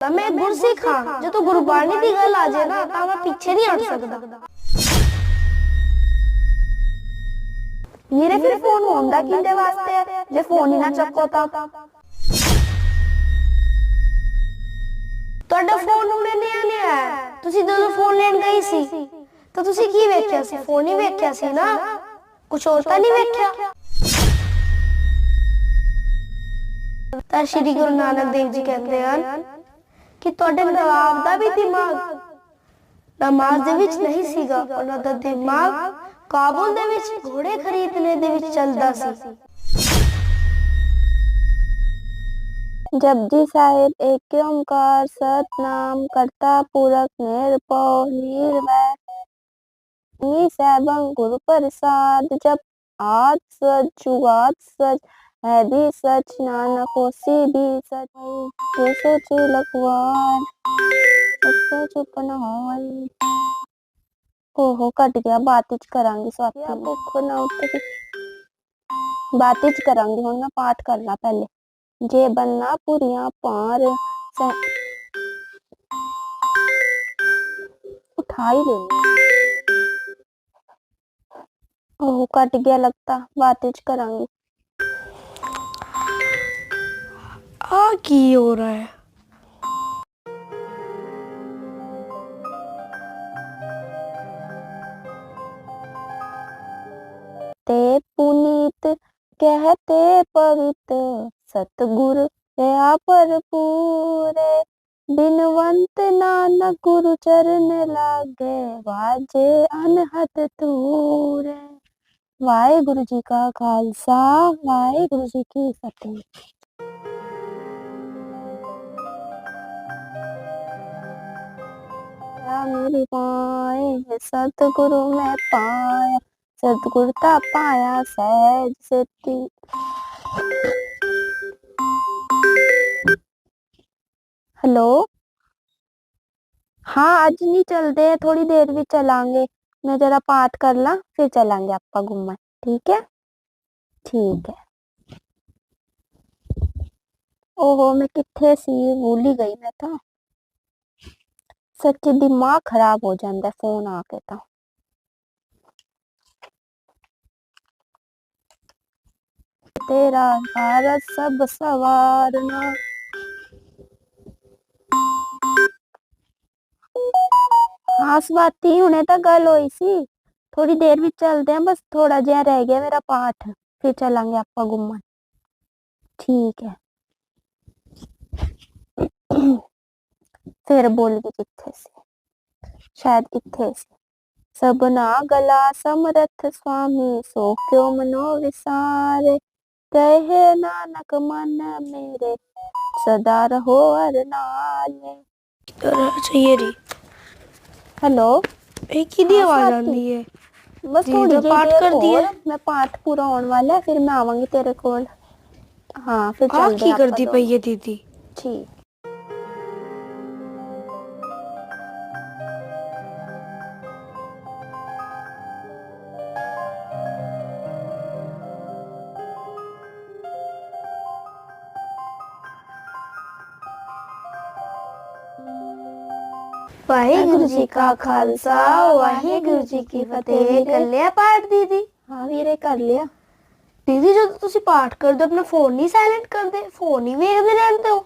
ਤਾਂ ਮੈਂ ਗੁਰਸਿੱਖ ਹਾਂ ਜਦੋਂ ਗੁਰਬਾਣੀ ਦੀ ਗੱਲ ਆ ਜਾਏ ਨਾ ਤਾਂ ਮੈਂ ਪਿੱਛੇ ਨਹੀਂ ਹਟ ਸਕਦਾ। ਵੀਰੇ ਫਿਰ ਫੋਨ ਹੁੰਦਾ ਕਿਹਦੇ ਵਾਸਤੇ ਹੈ ਜੇ ਫੋਨ ਹੀ ਨਾ ਚੱਕੋ ਤਾਂ। ਤੁਹਾਡਾ ਫੋਨ ਉਹਨੇ ਨਹੀਂ ਲਿਆ ਤੁਸੀਂ ਜਦੋਂ ਫੋਨ ਲੈਣ ਗਈ ਸੀ ਤਾਂ ਤੁਸੀਂ ਕੀ ਵੇਖਿਆ ਸੀ? ਫੋਨ ਹੀ ਵੇਖਿਆ ਸੀ ਨਾ? ਕੁਝ ਹੋਰ ਤਾਂ ਨਹੀਂ ਵੇਖਿਆ। ਤਾਂ ਸ਼੍ਰੀ ਗੁਰੂ ਨਾਨਕ ਦੇਵ ਜੀ ਕਹਿੰਦੇ ਹਨ ਕਿ ਤੁਹਾਡੇ ਨਵਾਬ ਦਾ ਵੀ ਦਿਮਾਗ ਨਮਾਜ਼ ਦੇ ਵਿੱਚ ਨਹੀਂ ਸੀਗਾ। ਉਹਨਾਂ ਦਾ ਦਿਮਾਗ ਕਾਬੁਲ ਦੇ ਵਿੱਚ ਘੋੜੇ ਖਰੀਦਣੇ ਦੇ ਵਿੱਚ ਚੱਲਦਾ ਸੀ। ਜਪਜੀ ਸਾਹਿਬ ਏਕ ਓੰਕਾਰ ਸਤਨਾਮ ਕਰਤਾ ਪੁਰਖ ਨਿਰਭਉ ਨਿਰਵੈਰ। ਨੀ ਸੈਭੰ ਗੁਰ ਪ੍ਰਸਾਦ ਜਪ ਆਦ ਸਚ। ਜੁਗਾਦ ਸਚ ਹੈ ਵੀ ਸਚ ਨਾਨਕ ਹੋਸੀ ਵੀ ਸਚ ਜੇ ਸੋਚ ਲਖਵਾਰ ਸੋ ਚੁਪਨ ਹੋਈ ਓਹੋ ਕੱਟ ਗਿਆ ਬਾਤ ਵਿੱਚ ਕਰਾਂਗੀ ਸਵਾਤੀ ਭੁੱਖ ਨਾ ਉੱਤੇ ਬਾਤ ਵਿੱਚ ਕਰਾਂਗੀ ਹੁਣ ਮੈਂ ਪਾਠ ਕਰਨਾ ਪਹਿਲੇ ਜੇ ਬੰਨਾ ਪੁਰੀਆਂ ਪਾਰ ਸ- ਉਠਾ ਹੀ ਲੈਣੀ ਉਹ ਕੱਟ ਗਿਆ ਲੱਗਦਾ ਬਾਅਦ ਵਿੱਚ ਕਰਾਂਗੀ ਆ ਕੀ ਹੋ ਰਿਹਾ ਹੈ ਤੇ ਪੁਨੀਤ ਕਹਤੇ ਪਵਿੱਤ ਸਤਗੁਰ ਰਹਾ ਭਰਪੂਰੇ। ਬਿਨਵੰਤ ਨਾਨਕ ਗੁਰੂ ਚਰਨ ਲਾਗੇ, ਵਾਜੇ ਅਨਹਤ ਤੂਰੇ ਵਾਹਿਗੁਰੂ ਜੀ ਕਾ ਖਾਲਸਾ, ਵਾਹਿਗੁਰੂ ਜੀ ਕੀ ਫਤਿਹ। मेरी पाए, सतगुरु मैं पाया। सतगुरु ता पाया सहज सेती हेलो? हाँ आज नहीं चलते थोड़ी देर भी चलांगे। मैं जरा पाठ कर ला, फिर चलांगे आपका घूमने। ठीक है? ठीक है। ओहो, मैं किथे सी भूल ही गई मैं तो। ਸੱਚੀ ਦਿਮਾਗ ਖਰਾਬ ਹੋ ਜਾਂਦਾ ਫੋਨ ਆ ਕੇ ਤਾਂ। ਤੇਰਾ ਭਾਰਤ ਸਭ ਸਵਾਰਨਾ ਹਾਂ ਸਵਾਤੀ ਹੁਣੇ ਤਾਂ ਗੱਲ ਹੋਈ ਸੀ। ਥੋੜੀ ਦੇਰ ਵਿੱਚ ਚੱਲਦੇ ਆਂ, ਬਸ ਥੋੜਾ ਜਿਹਾ ਰਹਿ ਗਿਆ ਮੇਰਾ ਪਾਠ, ਫਿਰ ਚੱਲਾਂਗੇ ਆਪਾਂ ਘੁੰਮਣ। ਠੀਕ ਹੈ ਫਿਰ ਬੋਲ ਗਈ ਕਿੱਥੇ ਸੀ? ਸ਼ਾਇਦ ਇੱਥੇ ਸੀ? ਸਭਨਾ ਗਲਾ ਸਮਰਥ ਸੁਆਮੀ ਸੋ ਕਿਉ ਮਨੋ ਵਿਸਾਰੇ? ਕਹੇ ਨਾਨਕ ਮਨ ਮੇਰੇ ਸਦਾ ਰਹੋ ਅਰ ਨਾਲੇ। ਚਾਹੀਏ ਰੀ ਹੈਲੋ? ਇਹ ਕਿਹਦੀ ਆਵਾਜ਼। ਆਉਂਦੀ ਹੈ? ਬਸ ਥੋੜੀ ਜਿਹੀ ਪਾਠ ਕਰਦੀ ਹੈ। ਮੈਂ ਪਾਠ ਪੂਰਾ ਹੋਣ ਵਾਲਾ ਫਿਰ ਮੈਂ ਆਵਾਂਗੀ ਤੇਰੇ ਕੋਲ। ਹਾਂ ਫਿਰ ਆ ਚੱਲਦੇ ਕੀ ਆਪਾਂ ਕਰਦੀ ਦੋਨੋਂ। ਪਈ ਹੈ ਦੀਦੀ? ਠੀਕ। ਵਾਹਿਗੁਰੂ ਜੀ ਕਾ ਖਾਲਸਾ ਵਾਹਿਗੁਰੂ ਜੀ ਕੀ ਫਤਿਹ। ਕਰ ਲਿਆ ਪਾਠ ਦੀਦੀ? ਹਾਂ ਵੀਰੇ ਕਰ ਲਿਆ। ਦੀਦੀ ਜਦੋਂ ਤੁਸੀਂ ਪਾਠ ਕਰਦੇ ਹੋ ਆਪਣਾ ਫੋਨ ਨਹੀਂ ਸਾਇਲੈਂਟ ਕਰਦੇ? ਫੋਨ ਹੀ ਵੇਖਦੇ ਰਹਿੰਦੇ ਹੋ?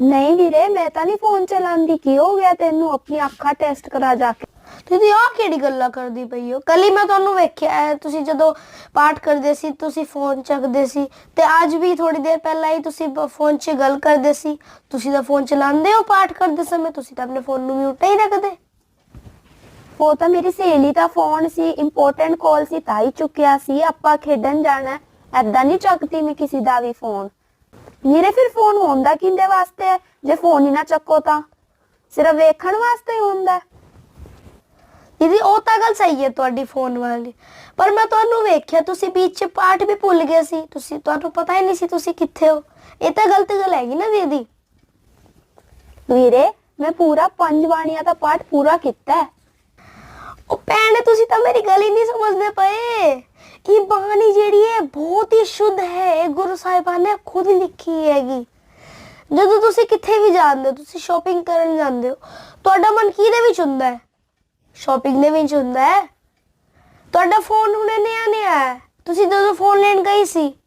ਨਹੀਂ ਵੀਰੇ ਮੈਂ ਤਾਂ ਨਹੀਂ ਫੋਨ ਚਲਾਉਂਦੀ। ਕੀ ਹੋ ਗਿਆ ਤੈਨੂੰ? ਆਪਣੀ ਅੱਖਾਂ ਟੈਸਟ ਕਰਾ ਜਾ ਕੇ। ਤੁਸੀਂ ਆਹ ਕਿਹੜੀ ਗੱਲਾਂ ਕਰਦੀ ਪਈ ਹੋ? ਕੱਲ ਹੀ ਮੈਂ ਤੁਹਾਨੂੰ ਵੇਖਿਆ ਹੈ, ਤੁਸੀਂ ਜਦੋਂ ਪਾਠ ਕਰਦੇ ਸੀ, ਤੁਸੀਂ ਫੋਨ ਚੱਕਦੇ ਸੀ ਤੇ ਅੱਜ ਵੀ ਥੋੜੀ ਦੇਰ ਪਹਿਲਾਂ ਹੀ ਤੁਸੀਂ ਫੋਨ 'ਚ ਗੱਲ ਕਰਦੇ ਸੀ। ਤੁਸੀਂ ਤਾਂ ਫੋਨ ਚਲਾਉਂਦੇ ਹੋ ਪਾਠ ਕਰਦੇ ਸਮੇਂ, ਤੁਸੀਂ ਤਾਂ ਆਪਣੇ ਫੋਨ ਨੂੰ ਮਿਊਟ ਹੀ ਰੱਖਦੇ। ਉਹ ਤਾਂ ਮੇਰੀ ਸਹੇਲੀ ਦਾ ਫੋਨ ਸੀ ਇੰਪੋਰਟੈਂਟ ਕਾਲ ਸੀ, ਤਾਂ ਹੀ ਚੁੱਕਿਆ ਸੀ। ਆਪਾਂ ਖੇਡਣ ਜਾਣਾ ਏਦਾਂ ਨਹੀਂ ਚੱਕਦੀ ਮੈਂ ਕਿਸੇ ਦਾ ਵੀ ਫੋਨ ਮੇਰੇ ਫਿਰ ਫੋਨ ਹੁੰਦਾ ਕਿੰਦੇ ਵਾਸਤੇ ਹੈ? ਜੇ ਫੋਨ ਹੀ ਨਾ ਚੱਕੋ ਤਾਂ। ਸਿਰਫ ਵੇਖਣ ਵਾਸਤੇ ਹੀ ਹੁੰਦਾ ਹੈ। ਦੀਦੀ, ਉਹ ਤਾਂ ਗੱਲ ਸਹੀ ਹੈ ਤੁਹਾਡੀ ਫੋਨ ਵਾਲੀ। ਪਰ ਮੈਂ ਤੁਹਾਨੂੰ ਵੇਖਿਆ, ਤੁਸੀਂ ਵਿੱਚ ਪਾਠ ਵੀ ਭੁੱਲ ਗਏ ਸੀ। ਤੁਸੀਂ, ਤੁਹਾਨੂੰ ਪਤਾ ਹੀ ਨਹੀਂ ਸੀ ਤੁਸੀਂ ਕਿੱਥੇ ਹੋ। ਇਹ ਤਾਂ ਗਲਤ ਗੱਲ ਹੈਗੀ ਨਾ ਦੀਦੀ ਵੀਰੇ, ਮੈਂ ਪੂਰਾ ਪੰਜ ਬਾਣੀਆਂ ਦਾ ਪਾਠ ਪੂਰਾ ਕੀਤਾ ਹੈ। ਉਹ ਭੈਣੇ, ਤੁਸੀਂ ਤਾਂ ਮੇਰੀ ਗੱਲ ਹੀ ਨਹੀਂ ਸਮਝਦੇ ਪਏ। ਇਹ ਬਾਣੀ ਜਿਹੜੀ ਹੈ, ਬਹੁਤ ਹੀ ਸ਼ੁੱਧ ਹੈ। ਇਹ ਗੁਰੂ ਸਾਹਿਬਾਨ ਨੇ ਖੁਦ ਲਿਖੀ ਹੈਗੀ। ਜਦੋਂ ਤੁਸੀਂ ਕਿੱਥੇ ਵੀ ਜਾਂਦੇ ਹੋ, ਤੁਸੀਂ ਸ਼ਾਪਿੰਗ ਕਰਨ ਜਾਂਦੇ ਹੋ, ਤੁਹਾਡਾ ਮਨ ਕਿਹਦੇ ਵਿੱਚ ਹੁੰਦਾ ਹੈ? ਸ਼ਾਪਿੰਗ ਦੇ ਵਿੱਚ ਹੁੰਦਾ ਹੈ? ਤੁਹਾਡਾ ਫੋਨ ਹੁਣੇ ਨਿਆ ਨਿਆ ਹੈ। ਤੁਸੀਂ ਜਦੋਂ ਫੋਨ ਲੈਣ ਗਈ ਸੀ।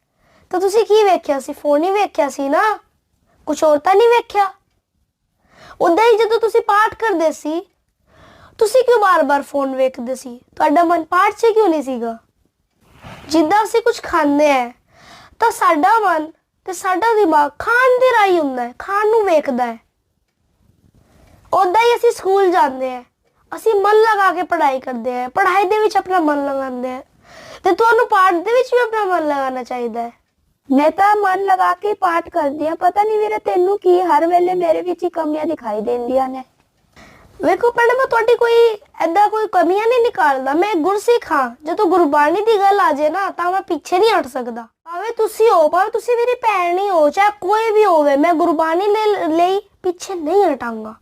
ਤਾਂ ਤੁਸੀਂ ਕੀ ਵੇਖਿਆ ਸੀ? ਫੋਨ ਹੀ ਵੇਖਿਆ ਸੀ ਨਾ? ਕੁਝ ਹੋਰ ਤਾਂ ਨਹੀਂ ਵੇਖਿਆ? ਉਦਾਂ ਹੀ ਜਦੋਂ ਤੁਸੀਂ ਪਾਠ ਕਰਦੇ ਸੀ, ਤੁਸੀਂ ਕਿਉਂ ਬਾਰ-ਬਾਰ ਫੋਨ ਵੇਖਦੇ ਸੀ? ਤੁਹਾਡਾ ਮਨ ਪਾਠ 'ਚ ਕਿਉਂ ਨਹੀਂ ਸੀਗਾ? ਜਿੱਦਾਂ ਅਸੀਂ ਕੁਝ ਖਾਂਦੇ ਆ ਤਾਂ ਸਾਡਾ ਮਨ ਤੇ ਸਾਡਾ ਦਿਮਾਗ ਖਾਣ ਦੇ ਰਾਹੀਂ ਹੁੰਦਾ ਹੈ, ਖਾਣ ਨੂੰ ਵੇਖਦਾ ਹੈ। ਉਦਾਂ ਹੀ ਅਸੀਂ ਸਕੂਲ ਜਾਂਦੇ ਆ ਅਸੀਂ ਮਨ ਲਗਾ ਕੇ ਪੜ੍ਹਾਈ ਕਰਦੇ ਆ ਪੜ੍ਹਾਈ ਦੇ ਵਿੱਚ ਆਪਣਾ ਮਨ ਲਗਾਉਂਦੇ ਆ ਤੇ ਤੁਹਾਨੂੰ ਪਾਠ ਦੇ ਵਿੱਚ ਵੀ ਆਪਣਾ ਮਨ ਲਗਾਉਣਾ ਚਾਹੀਦਾ ਹੈ। ਮੈਂ ਤਾਂ ਮਨ ਲਗਾ ਕੇ ਪਾਠ ਕਰਦੀ ਆ ਪਤਾ ਨਹੀਂ ਵੀਰੇ ਤੈਨੂੰ ਕੀ ਹਰ ਵੇਲੇ ਮੇਰੇ ਵਿੱਚ ਹੀ ਕਮੀਆਂ ਦਿਖਾਈ ਦਿੰਦੀਆਂ ਨੇ। ਵੇਖੋ ਭੈਣੇ ਮੈਂ ਤੁਹਾਡੀ ਕੋਈ ਐਦਾਂ ਕੋਈ ਕਮੀਆਂ ਨਹੀਂ ਨਿਕਾਲਦਾ, ਮੈਂ ਗੁਰਸਿੱਖ ਹਾਂ। ਜਦੋਂ ਗੁਰਬਾਣੀ ਦੀ ਗੱਲ ਆ ਜੇ ਨਾ, ਤਾਂ ਮੈਂ ਪਿੱਛੇ ਨਹੀਂ ਹਟ ਸਕਦਾ। ਭਾਵੇਂ ਤੁਸੀਂ ਹੋ, ਭਾਵੇਂ ਤੁਸੀਂ ਮੇਰੀ ਭੈਣ ਹੀ ਹੋ, ਚਾਹੇ ਕੋਈ ਵੀ ਹੋਵੇ, ਮੈਂ ਗੁਰਬਾਣੀ ਲਈ ਪਿੱਛੇ ਨਹੀਂ ਹਟਾਂਗਾ।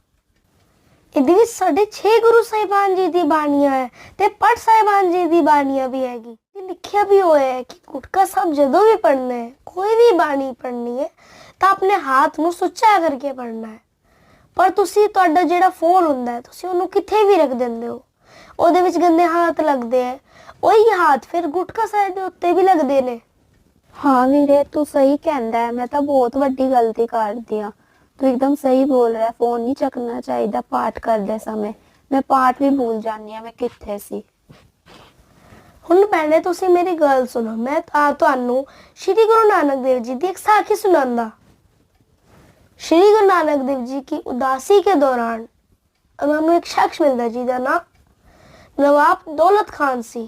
ਇਹਦੇ ਵਿੱਚ ਸਾਡੇ 6 ਗੁਰੂ ਸਾਹਿਬਾਨ ਜੀ ਦੀ ਬਾਣੀਆਂ ਹੈ ਤੇ ਪਟ ਸਾਹਿਬਾਨ ਜੀ ਦੀ ਬਾਣੀਆਂ ਵੀ ਹੈਗੀ। ਤੇ ਲਿਖਿਆ ਵੀ ਹੋਇਆ ਹੈ ਕਿ ਗੁਟਕਾ ਸਾਹਿਬ ਜਦੋਂ ਵੀ ਪੜ੍ਹਨਾ ਹੈ, ਕੋਈ ਵੀ ਬਾਣੀ ਪੜ੍ਹਨੀ ਹੈ, ਤਾਂ ਆਪਣੇ ਹੱਥ ਨੂੰ ਸੁੱਚਾ ਕਰਕੇ ਪੜ੍ਹਨਾ ਹੈ। ਪਰ ਤੁਸੀਂ ਤੁਹਾਡਾ ਜਿਹੜਾ ਫੋਨ ਹੁੰਦਾ ਹੈ, ਤੁਸੀਂ ਉਹਨੂੰ ਕਿੱਥੇ ਵੀ ਰੱਖ ਦਿੰਦੇ ਹੋ? ਉਹਦੇ ਵਿੱਚ ਗੰਦੇ ਹੱਥ ਲੱਗਦੇ ਆ ਉਹੀ ਹੱਥ ਫਿਰ ਗੁਟਕਾ ਸਾਹਿਬ ਦੇ ਉੱਤੇ ਵੀ ਲੱਗਦੇ ਨੇ। ਹਾਂ ਵੀਰੇ, ਤੂੰ ਸਹੀ ਕਹਿੰਦਾ ਮੈਂ ਤਾਂ ਬਹੁਤ ਵੱਡੀ ਗਲਤੀ ਕਰਦੀ ਆ ਤੂੰ ਇੱਕਦਮ ਸਹੀ ਬੋਲ ਰਿਹਾ, ਫੋਨ ਨਹੀਂ ਚੱਕਣਾ ਚਾਹੀਦਾ, ਪਾਠ ਕਰਦੇ ਸਮੇਂ। ਮੈਂ ਪਾਠ ਵੀ ਭੁੱਲ ਜਾਂਦੀ ਆ ਮੈਂ ਕਿੱਥੇ ਸੀ। ਹੁਣ ਪਹਿਲੇ ਤੁਸੀਂ ਮੇਰੀ ਗੱਲ ਸੁਣੋ, ਮੈਂ ਤਾਂ ਤੁਹਾਨੂੰ ਸ੍ਰੀ ਗੁਰੂ ਨਾਨਕ ਦੇਵ ਜੀ ਦੀ ਇੱਕ ਸਾਖੀ ਸੁਣਾਉਂਦਾ। ਸ੍ਰੀ ਗੁਰੂ ਨਾਨਕ ਦੇਵ ਜੀ ਕੀ ਉਦਾਸੀ ਕੇ ਦੌਰਾਨ ਉਹਨਾਂ ਨੂੰ ਇੱਕ ਸ਼ਖਸ ਮਿਲਦਾ ਜਿਹਦਾ ਨਾਮ ਨਵਾਬ ਦੌਲਤ ਖਾਨ ਸੀ,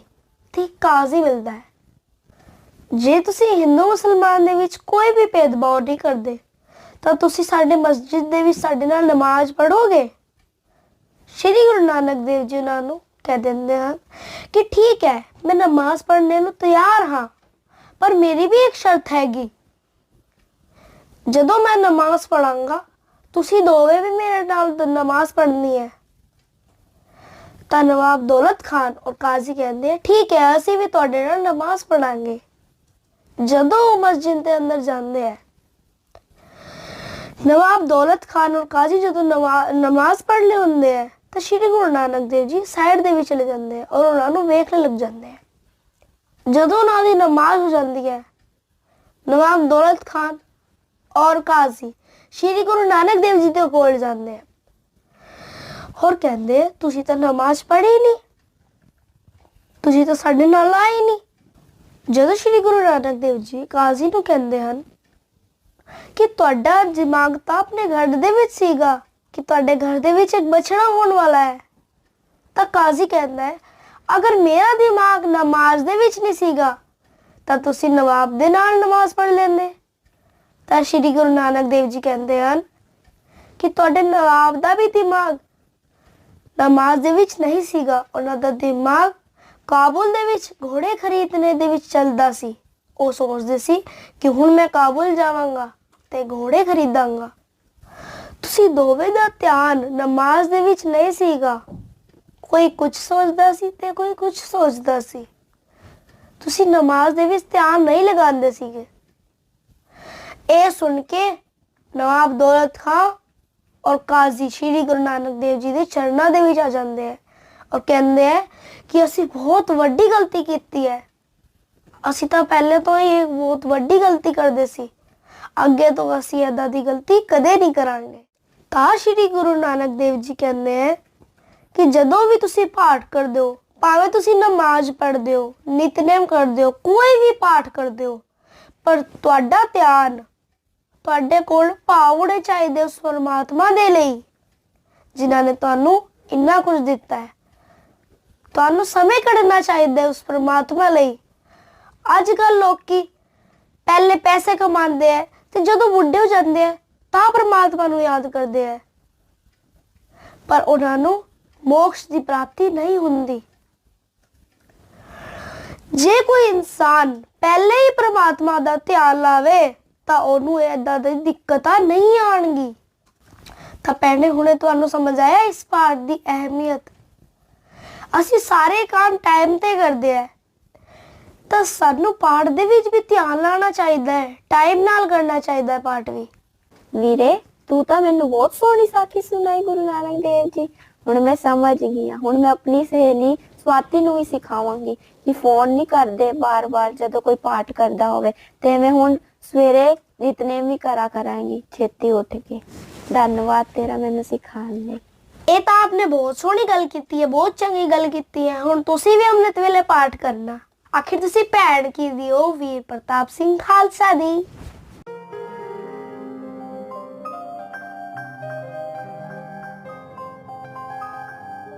ਤੇ ਕਾਜ਼ੀ ਮਿਲਦਾ ਹੈ। ਜੇ ਤੁਸੀਂ ਹਿੰਦੂ ਮੁਸਲਮਾਨ ਦੇ ਵਿੱਚ ਕੋਈ ਵੀ ਭੇਦਭਾਵ ਨਹੀਂ ਕਰਦੇ ਤਾਂ ਤੁਸੀਂ ਸਾਡੇ ਮਸਜਿਦ ਦੇ ਵਿੱਚ ਸਾਡੇ ਨਾਲ ਨਮਾਜ਼ ਪੜੋਗੇ ਸ਼੍ਰੀ ਗੁਰੂ ਨਾਨਕ ਦੇਵ ਜੀ ਉਹਨਾਂ ਨੂੰ ਕਹਿ ਦਿੰਦੇ ਹਨ ਕਿ ਠੀਕ ਹੈ ਮੈਂ ਨਮਾਜ਼ ਪੜ੍ਹਨੇ ਨੂੰ ਤਿਆਰ ਹਾਂ ਪਰ ਮੇਰੀ ਵੀ ਇੱਕ ਸ਼ਰਤ ਹੈਗੀ। ਜਦੋਂ ਮੈਂ ਨਮਾਜ਼ ਪੜਾਂਗਾ ਤੁਸੀਂ ਦੋਵੇਂ ਵੀ ਮੇਰੇ ਨਾਲ ਨਮਾਜ਼ ਪੜ੍ਹਨੀ ਹੈ। ਤਾਂ ਨਵਾਬ ਦੌਲਤ ਖਾਨ ਔਰ ਕਾਜ਼ੀ ਕਹਿੰਦੇ ਆ, ਠੀਕ ਹੈ ਅਸੀਂ ਵੀ ਤੁਹਾਡੇ ਨਾਲ ਨਮਾਜ਼ ਪੜਾਂਗੇ ਜਦੋਂ ਉਹ ਮਸਜਿਦ ਦੇ ਅੰਦਰ ਜਾਂਦੇ ਆ ਨਵਾਬ ਦੌਲਤ ਖਾਨ ਔਰ ਕਾਜ਼ੀ ਜਦੋਂ ਨਵਾ- ਨਮਾਜ਼ ਪੜ੍ਹਨੇ ਹੁੰਦੇ ਆ, ਤਾਂ ਸ਼੍ਰੀ ਗੁਰੂ ਨਾਨਕ ਦੇਵ ਜੀ ਸਾਈਡ ਦੇ ਵੀ ਚਲੇ ਜਾਂਦੇ ਆ ਔਰ ਉਹਨਾਂ ਨੂੰ ਵੇਖਣ ਲੱਗ ਜਾਂਦੇ ਆ। ਜਦੋਂ ਉਹਨਾਂ ਦੀ ਨਮਾਜ਼ ਹੋ ਜਾਂਦੀ ਹੈ, ਨਵਾਬ ਦੌਲਤ ਖਾਨ ਔਰ ਕਾਜ਼ੀ ਸ਼੍ਰੀ ਗੁਰੂ ਨਾਨਕ ਦੇਵ ਜੀ ਦੇ ਕੋਲ ਜਾਂਦੇ ਆ। ਹੋਰ ਕਹਿੰਦੇ, ਤੁਸੀਂ ਤਾਂ ਨਮਾਜ਼ ਪੜ੍ਹੀ ਨਹੀਂ। ਤੁਸੀਂ ਤਾਂ ਸਾਡੇ ਨਾਲ ਆਏ ਨਹੀਂ। ਜਦੋਂ ਸ਼੍ਰੀ ਗੁਰੂ ਨਾਨਕ ਦੇਵ ਜੀ ਕਾਜ਼ੀ ਨੂੰ ਕਹਿੰਦੇ ਹਨ ਕਿ ਤੁਹਾਡਾ ਦਿਮਾਗ ਤਾਂ ਆਪਣੇ ਘਰ ਦੇ ਵਿੱਚ ਸੀਗਾ ਕਿ ਤੁਹਾਡੇ ਘਰ ਦੇ ਵਿੱਚ ਇੱਕ ਬਛੜਾ ਹੋਣ ਵਾਲਾ ਹੈ। ਤਾਂ ਕਾਜ਼ੀ ਕਹਿੰਦਾ ਹੈ, ਅਗਰ ਮੇਰਾ ਦਿਮਾਗ ਨਮਾਜ਼ ਦੇ ਵਿੱਚ ਨਹੀਂ ਸੀਗਾ, ਤਾਂ ਤੁਸੀਂ ਨਵਾਬ ਦੇ ਨਾਲ ਨਮਾਜ਼ ਪੜ੍ਹ ਲੈਂਦੇ। ਤਾਂ ਸ਼੍ਰੀ ਗੁਰੂ ਨਾਨਕ ਦੇਵ ਜੀ ਕਹਿੰਦੇ ਹਨ ਕਿ ਤੁਹਾਡੇ ਨਵਾਬ ਦਾ ਵੀ ਦਿਮਾਗ ਨਮਾਜ਼ ਦੇ ਵਿੱਚ ਨਹੀਂ ਸੀਗਾ, ਉਹਨਾਂ ਦਾ ਦਿਮਾਗ ਕਾਬੁਲ ਦੇ ਵਿੱਚ ਘੋੜੇ ਖਰੀਦਣੇ ਦੇ ਵਿੱਚ ਚੱਲਦਾ ਸੀ। ਉਹ ਸੋਚਦੇ ਸੀ ਕਿ ਹੁਣ ਮੈਂ ਕਾਬੁਲ ਜਾਵਾਂਗਾ। ਤੇ ਘੋੜੇ ਖਰੀਦਾਂਗਾ। ਤੁਸੀਂ ਦੋਵੇਂ ਦਾ ਧਿਆਨ ਨਮਾਜ਼ ਦੇ ਵਿੱਚ ਨਹੀਂ ਸੀਗਾ। ਕੋਈ ਕੁਝ ਸੋਚਦਾ ਸੀ ਤੇ ਕੋਈ ਕੁਝ ਸੋਚਦਾ ਸੀ। ਤੁਸੀਂ ਨਮਾਜ਼ ਦੇ ਵਿੱਚ ਧਿਆਨ ਨਹੀਂ ਲਗਾਉਂਦੇ ਸੀਗੇ। ਇਹ ਸੁਣ ਕੇ ਨਵਾਬ ਦੌਲਤ ਖਾਨ ਔਰ ਕਾਜ਼ੀ ਸ਼੍ਰੀ ਗੁਰੂ ਨਾਨਕ ਦੇਵ ਜੀ ਦੇ ਚਰਨਾਂ ਦੇ ਵਿੱਚ ਆ ਜਾਂਦੇ ਹੈ ਔਰ ਕਹਿੰਦੇ ਹੈ ਕਿ ਅਸੀਂ ਬਹੁਤ ਵੱਡੀ ਗਲਤੀ ਕੀਤੀ ਹੈ। ਅਸੀਂ ਤਾਂ ਪਹਿਲੇ ਤੋਂ ਹੀ ਇਹ ਬਹੁਤ ਵੱਡੀ ਗਲਤੀ ਕਰਦੇ ਸੀ। ਅੱਗੇ ਤੋਂ ਅਸੀਂ ਏਦਾਂ ਦੀ ਗਲਤੀ ਕਦੇ ਨਹੀਂ ਕਰਾਂਗੇ। ਤਾਂ ਸ਼੍ਰੀ ਗੁਰੂ ਨਾਨਕ ਦੇਵ ਜੀ ਕਹਿੰਦੇ ਹੈ ਕਿ ਜਦੋਂ ਵੀ ਤੁਸੀਂ ਪਾਠ ਕਰਦੇ ਹੋ, ਭਾਵੇਂ ਤੁਸੀਂ ਨਮਾਜ਼ ਪੜ੍ਹਦੇ ਹੋ, ਨਿਤਨੇਮ ਕਰਦੇ ਹੋ, ਕੋਈ ਵੀ ਪਾਠ ਕਰਦੇ ਹੋ, ਪਰ ਤੁਹਾਡਾ ਧਿਆਨ ਤੁਹਾਡੇ ਕੋਲ ਭਾਵ ਹੋਣੇ ਚਾਹੀਦੇ ਉਸ ਪਰਮਾਤਮਾ ਦੇ ਲਈ, ਜਿਨ੍ਹਾਂ ਨੇ ਤੁਹਾਨੂੰ ਇੰਨਾ ਕੁਝ ਦਿੱਤਾ ਹੈ। ਤੁਹਾਨੂੰ ਸਮੇਂ ਕੱਢਣਾ ਚਾਹੀਦਾ ਉਸ ਪਰਮਾਤਮਾ ਲਈ। ਅੱਜ ਕੱਲ ਲੋਕੀ ਪਹਿਲੇ ਪੈਸੇ ਕਮਾਉਂਦੇ ਆ ਤੇ ਜਦੋਂ ਬੁੱਢੇ ਹੋ ਜਾਂਦੇ ਆ, ਤਾਂ ਪਰਮਾਤਮਾ ਨੂੰ ਯਾਦ ਕਰਦੇ ਆ। ਪਰ ਉਹਨਾਂ ਨੂੰ ਮੋਕਸ਼ ਦੀ ਪ੍ਰਾਪਤੀ ਨਹੀਂ ਹੁੰਦੀ। ਜੇ ਕੋਈ ਇਨਸਾਨ ਪਹਿਲੇ ਹੀ ਪ੍ਰਮਾਤਮਾ ਦਾ ਧਿਆਨ ਲਾਵੇ, ਤਾਂ ਉਹਨੂੰ ਏਦਾਂ ਦੀ ਦਿੱਕਤਾਂ ਨਹੀਂ ਆਣਗੀ ਤਾਂ ਪਹਿਲੇ ਹੁਣੇ ਤੁਹਾਨੂੰ ਸਮਝ ਆਇਆ ਇਸ ਪਾਠ ਦੀ ਅਹਿਮੀਅਤ? ਅਸੀਂ ਸਾਰੇ ਕੰਮ ਟਾਈਮ ਤੇ ਕਰਦੇ ਆ। ਤਾਂ ਸਾਨੂੰ ਪਾਠ ਦੇ ਵਿੱਚ ਵੀ ਧਿਆਨ ਲਾਣਾ ਚਾਹੀਦਾ ਹੈ ਟਾਈਮ ਨਾਲ ਕਰਨਾ ਚਾਹੀਦਾ ਹੈ ਪਾਠ ਵੀ। ਵੀਰੇ, ਤੂੰ ਤਾਂ ਮੈਨੂੰ ਬਹੁਤ ਸੋਹਣੀ ਸਾਖੀ ਸੁਣਾਈ ਗੁਰੂ ਨਾਨਕ ਦੇਵ ਜੀ। ਹੁਣ ਮੈਂ ਸਮਝ ਗਈ ਹਾਂ, ਹੁਣ ਮੈਂ ਆਪਣੀ ਸਹੇਲੀ ਸਵਾਤੀ ਨੂੰ ਵੀ ਸਿਖਾਵਾਂਗੀ ਕਿ ਫੋਨ ਨਹੀਂ ਕਰਦੇ ਬਾਰ-ਬਾਰ ਜਦੋਂ ਕੋਈ ਪਾਠ ਕਰਦਾ ਹੋਵੇ। ਤੇ ਮੈਂ ਹੁਣ ਸਵੇਰੇ ਨਿਤਨੇਮ ਵੀ ਕਰਾ ਕਰਾਂਗੀ, ਛੇਤੀ ਉੱਠ ਕੇ। ਧੰਨਵਾਦ ਤੇਰਾ ਮੈਨੂੰ ਸਿਖਾਉਣ ਲਈ। ਇਹ ਤਾਂ ਆਪਨੇ ਬਹੁਤ ਸੋਹਣੀ ਗੱਲ ਕੀਤੀ ਹੈ, ਬਹੁਤ ਚੰਗੀ ਗੱਲ ਕੀਤੀ ਹੈ। ਹੁਣ ਤੁਸੀਂ ਵੀ ਅੰਮ੍ਰਿਤ ਵੇਲੇ ਪਾਠ ਕਰਨਾ। ਆਖਿਰ ਤੁਸੀਂ ਭੈਣ ਕੀ ਦੀ ਦਿਓ ਵੀਰ ਪ੍ਰਤਾਪ ਸਿੰਘ ਖਾਲਸਾ ਦੀ।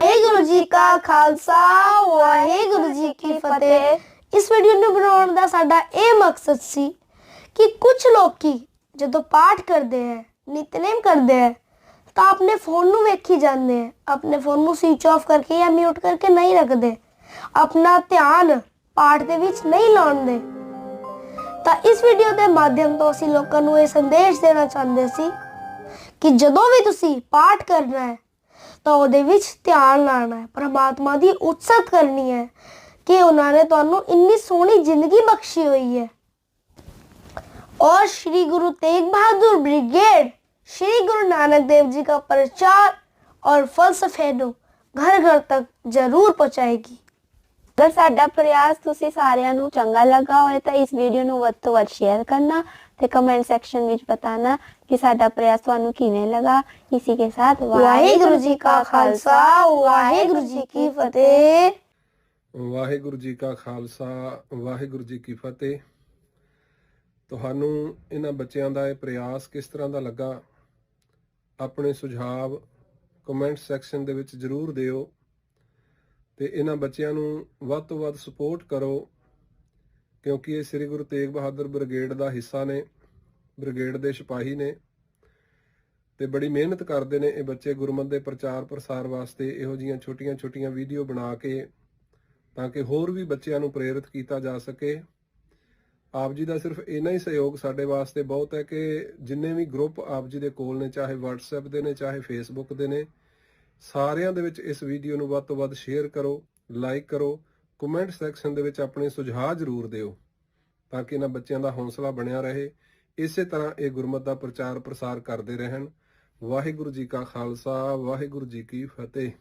ਵਾਹਿਗੁਰੂ ਜੀ ਕਾ ਖਾਲਸਾ, ਵਾਹਿਗੁਰੂ ਜੀ ਕੀ ਫਤਿਹ। ਇਸ ਵੀਡੀਓ ਨੂੰ ਬਣਾਉਣ ਦਾ ਸਾਡਾ ਇਹ ਮਕਸਦ ਸੀ ਕਿ ਕੁਝ ਲੋਕੀ ਜਦੋਂ ਪਾਠ ਕਰਦੇ ਹੈ ਨਿਤਨੇਮ ਕਰਦੇ ਹੈ ਤਾਂ ਆਪਣੇ ਫੋਨ ਨੂੰ ਵੇਖੀ ਜਾਂਦੇ ਹੈ ਆਪਣੇ ਫੋਨ ਨੂੰ ਸਵਿਚ ਆਫ ਕਰਕੇ ਜਾਂ ਮਿਊਟ ਕਰਕੇ ਨਹੀਂ ਰੱਖਦੇ। ਆਪਣਾ ਧਿਆਨ ਪਾਠ ਦੇ ਵਿੱਚ ਨਹੀਂ ਲਾਉਂਦੇ ਤਾਂ ਇਸ ਵੀਡੀਓ ਦੇ ਮਾਧਿਅਮ ਤੋਂ ਅਸੀਂ ਲੋਕਾਂ ਨੂੰ ਇਹ ਸੰਦੇਸ਼ ਦੇਣਾ ਚਾਹੁੰਦੇ ਸੀ ਕਿ ਜਦੋਂ ਵੀ ਤੁਸੀਂ ਪਾਠ ਕਰਨਾ ਹੈ ਤਾਂ ਉਹਦੇ ਵਿੱਚ ਧਿਆਨ ਲਾਣਾ ਹੈ ਪ੍ਰਮਾਤਮਾ ਦੀ ਉਤਸਤ ਕਰਨੀ ਹੈ ਕਿ ਉਹਨਾਂ ਨੇ ਤੁਹਾਨੂੰ ਇੰਨੀ ਸੋਹਣੀ ਜ਼ਿੰਦਗੀ ਬਖਸ਼ੀ ਹੋਈ ਹੈ और श्री गुरु तेग बहादुर ब्रिगेड श्री गुरु नानक देव जी का प्रचार और फलसफे ਨੂੰ घर घर तक जरूर पहुंचाएगी ਅਗਰ ਸਾਡਾ ਪ੍ਰਯਾਸ ਤੁਸੀਂ ਸਾਰਿਆਂ ਨੂੰ ਚੰਗਾ ਲੱਗਾ ਹੋਵੇ ਤਾਂ ਇਸ ਵੀਡੀਓ ਨੂੰ ਵੱਧ ਤੋਂ ਵੱਧ ਸ਼ੇਅਰ ਕਰਨਾ ਤੇ ਕਮੈਂਟ ਸੈਕਸ਼ਨ ਵਿੱਚ ਬਤਾਨਾ ਕਿ ਸਾਡਾ ਪ੍ਰਯਾਸ ਤੁਹਾਨੂੰ ਕਿਵੇਂ ਲੱਗਾ। ਇਸੇ ਕੇ ਸਾਥ ਵਾਹਿਗੁਰੂ ਜੀ ਕਾ ਖਾਲਸਾ, ਵਾਹਿਗੁਰੂ ਜੀ ਕੀ ਫਤਿਹ। ਵਾਹਿਗੁਰੂ ਜੀ ਕਾ ਖਾਲਸਾ, ਵਾਹਿਗੁਰੂ ਜੀ ਕੀ ਫਤਿਹ। ਤੁਹਾਨੂੰ ਇਹਨਾਂ ਬੱਚਿਆਂ ਦਾ ਇਹ ਪ੍ਰਯਾਸ ਕਿਸ ਤਰ੍ਹਾਂ ਦਾ ਲੱਗਾ, ਆਪਣੇ ਸੁਝਾਵ ਕਮੈਂਟ ਸੈਕਸ਼ਨ ਦੇ ਵਿੱਚ ਜ਼ਰੂਰ ਦਿਓ। ਤੇ ਇਹਨਾਂ ਬੱਚਿਆਂ ਨੂੰ ਵੱਧ ਤੋਂ ਵੱਧ ਸਪੋਰਟ ਕਰੋ, ਕਿਉਂਕਿ ਇਹ ਸ੍ਰੀ ਗੁਰੂ ਤੇਗ ਬਹਾਦਰ ਬ੍ਰਿਗੇਡ ਦਾ ਹਿੱਸਾ ਨੇ, ਬ੍ਰਿਗੇਡ ਦੇ ਸਿਪਾਹੀ ਨੇ ਤੇ ਬੜੀ ਮਿਹਨਤ ਕਰਦੇ ਨੇ ਇਹ ਬੱਚੇ ਗੁਰਮਤ ਦੇ ਪ੍ਰਚਾਰ ਪ੍ਰਸਾਰ ਵਾਸਤੇ ਇਹੋ ਜੀਆਂ ਛੋਟੀਆਂ-ਛੋਟੀਆਂ ਵੀਡੀਓ ਬਣਾ ਕੇ ਤਾਂ ਕਿ ਹੋਰ ਵੀ ਬੱਚਿਆਂ ਨੂੰ ਪ੍ਰੇਰਿਤ ਕੀਤਾ ਜਾ ਸਕੇ। ਆਪ ਜੀ ਦਾ ਸਿਰਫ ਇੰਨਾ ਹੀ ਸਹਿਯੋਗ ਸਾਡੇ ਵਾਸਤੇ ਬਹੁਤ ਹੈ ਕਿ ਜਿੰਨੇ ਵੀ ਗਰੁੱਪ ਆਪ ਜੀ ਦੇ ਕੋਲ ਨੇ, ਚਾਹੇ WhatsApp ਦੇ ਨੇ, ਚਾਹੇ Facebook ਦੇ ਨੇ ਸਾਰਿਆਂ ਦੇ ਵਿੱਚ ਇਸ ਵੀਡੀਓ ਨੂੰ ਵੱਧ ਤੋਂ ਵੱਧ ਸ਼ੇਅਰ ਕਰੋ ਲਾਈਕ ਕਰੋ ਕਮੈਂਟ ਸੈਕਸ਼ਨ ਦੇ ਵਿੱਚ ਆਪਣੇ ਸੁਝਾਅ ਜ਼ਰੂਰ ਦਿਓ ਤਾਂ ਕਿ ਇਹਨਾਂ ਬੱਚਿਆਂ ਦਾ ਹੌਸਲਾ ਬਣਿਆ ਰਹੇ। ਇਸੇ ਤਰ੍ਹਾਂ ਇਹ ਗੁਰਮਤਿ ਦਾ ਪ੍ਰਚਾਰ ਪ੍ਰਸਾਰ ਕਰਦੇ ਰਹਿਣ। ਵਾਹਿਗੁਰੂ ਜੀ ਕਾ ਖਾਲਸਾ, ਵਾਹਿਗੁਰੂ ਜੀ ਕੀ ਫਤਿਹ।